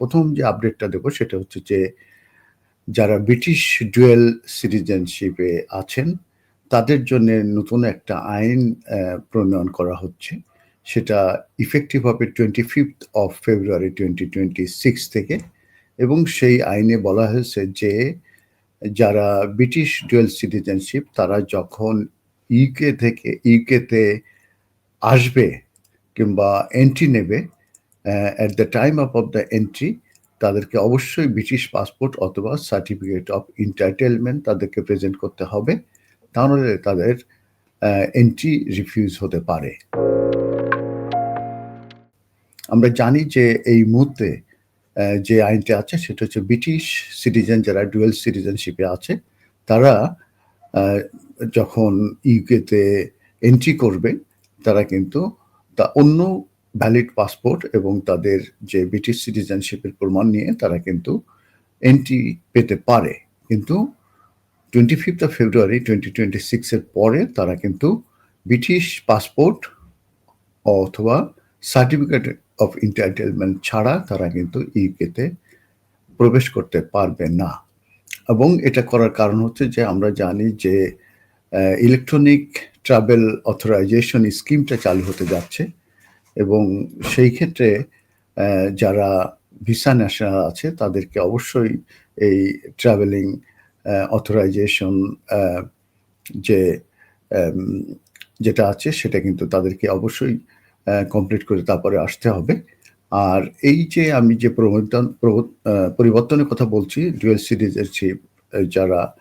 প্রথম যে আপডেটটা দেবো সেটা হচ্ছে যে, যারা ব্রিটিশ ডুয়েল সিটিজেনশিপে আছেন, তাদের জন্য নতুন একটা আইন প্রণয়ন করা হচ্ছে। সেটা ইফেক্টিভ হবে twenty fifth of February twenty twenty six থেকে এবং সেই আইনে বলা হয়েছে যে, যারা ব্রিটিশ ডুয়েল সিটিজেনশিপ তারা যখন ইউকে থেকে ইউকেতে আসবে কিংবা এন্ট্রি নেবে at the time of of the entry তাদেরকে অবশ্যই ব্রিটিশ পাসপোর্ট অথবা সার্টিফিকেট অফ এন্টারটেনমেন্ট তাদেরকে প্রেজেন্ট করতে হবে, তাহলে তাদের এন্ট্রি রিফিউজ হতে পারে। আমরা জানি যে এই মুহূর্তে যে আইনটা আছে সেটা হচ্ছে ব্রিটিশ সিটিজেন যারা ডুয়েল সিটিজেনশিপে আছে, তারা যখন ইউকেতে এন্ট্রি করবে, তারা কিন্তু তা অন্য ভ্যালিড পাসপোর্ট এবং তাদের যে ব্রিটিশ সিটিজেনশিপের প্রমাণ নিয়ে তারা কিন্তু এন্ট্রি পেতে পারে। কিন্তু twenty fifth of February twenty twenty সিক্সের পরে তারা কিন্তু ব্রিটিশ পাসপোর্ট অথবা সার্টিফিকেট অফ ইন্টারটেলমেন্ট ছাড়া তারা কিন্তু ইউকেতে প্রবেশ করতে পারবে না। এবং এটা করার কারণ হচ্ছে যে আমরা জানি যে ইলেকট্রনিক ট্রাভেল অথরাইজেশন স্কিমটা চালু হতে যাচ্ছে। এবং সেই ক্ষেত্রে যারা ভিসা ন্যাশনাল আছে, তাদেরকে অবশ্যই এই ট্রাভেলিং অথরাইজেশন যে যেটা আছে, সেটা কিন্তু তাদেরকে অবশ্যই কমপ্লিট করে তারপরে আসতে হবে। আর এই যে আমি যে প্রবর্তন, প্রব- পরিবর্তনের কথা বলছি ডুয়েল সিটিজেনশিপ যারা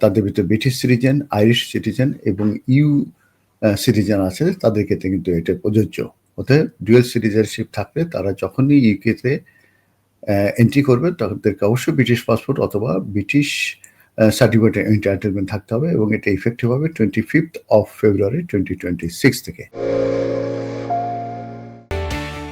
তাদের ভিতরে ব্রিটিশ সিটিজেন আইরিশ সিটিজেন এবং ইউ সিটিজেন আছে, তাদের ক্ষেত্রে কিন্তু এটা প্রযোজ্য। অতএব ডুয়েল সিটিজেনশিপ থাকলে তারা যখনই ইউকেতে এন্ট্রি করবে, তাদেরকে অবশ্যই ব্রিটিশ পাসপোর্ট অথবা ব্রিটিশ সার্টিফিকেট এন্টারটেনমেন্ট থাকতে হবে এবং এটা ইফেক্টিভ হবে twenty fifth of February twenty twenty six থেকে।